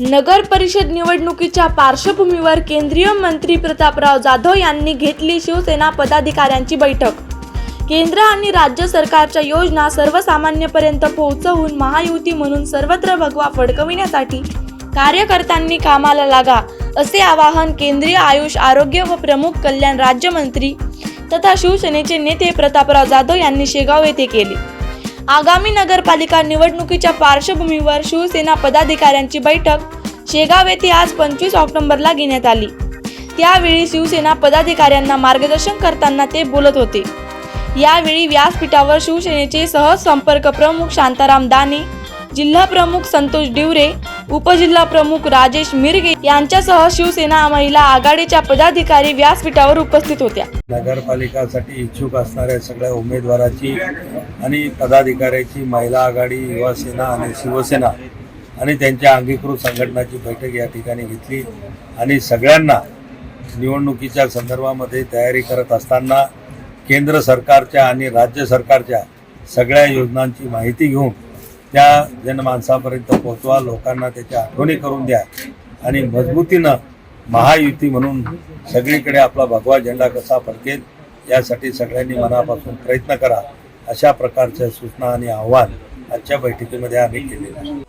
नगर परिषद निवडणुकीच्या पार्श्वभूमीवर केंद्रीय मंत्री प्रतापराव जाधव यांनी घेतली शिवसेना पदाधिकाऱ्यांची बैठक. केंद्र आणि राज्य सरकारच्या योजना सर्वसामान्यपर्यंत पोहोचवून महायुती म्हणून सर्वत्र भगवा फडकविण्यासाठी कार्यकर्त्यांनी कामाला लागा असे आवाहन केंद्रीय आयुष आरोग्य व प्रमुख कल्याण राज्यमंत्री तथा शिवसेनेचे नेते प्रतापराव जाधव यांनी शेगाव येथे केले. आगामी नगरपालिका निवडणुकीच्या पार्श्वभूमीवर शिवसेना पदाधिकाऱ्यांची बैठक शेगाव येथे आज पंचवीस ऑक्टोबरला घेण्यात आली. त्यावेळी शिवसेना पदाधिकाऱ्यांना मार्गदर्शन करताना ते बोलत होते. यावेळी व्यासपीठावर शिवसेनेचे सहसंपर्क प्रमुख शांताराम दाने जिल्हा प्रमुख संतोष डिवरे उपजिल्हा प्रमुख राजेश मिरगे यांच्यासह शिवसेना महिला आघाडीच्या पदाधिकारी व्यासपीठावर उपस्थित होत्या. नगरपालिकासाठी इच्छुक असणाऱ्या सगळ्या उमेदवाराची आणि पदाधिकाऱ्याची महिला आघाडी युवा सेना आणि शिवसेना आणि त्यांच्या अंगीकृत संघटनाची बैठक या ठिकाणी घेतली आणि सगळ्यांना निवडणुकीच्या संदर्भामध्ये तयारी करत असताना केंद्र सरकारच्या आणि राज्य सरकारच्या सगळ्या योजनांची माहिती घेऊन त्या जनमानसापर्यंत पोहोचवा लोकांना त्याच्या आठवणी करून द्या आणि मजबूतीनं महायुती म्हणून सगळीकडे आपला भगवा झेंडा कसा फडकेल यासाठी सगळ्यांनी मनापासून प्रयत्न करा. अशा प्रकारच्या सूचना आणि आव्हान आजच्या बैठकीमध्ये आम्ही केलेलं आहे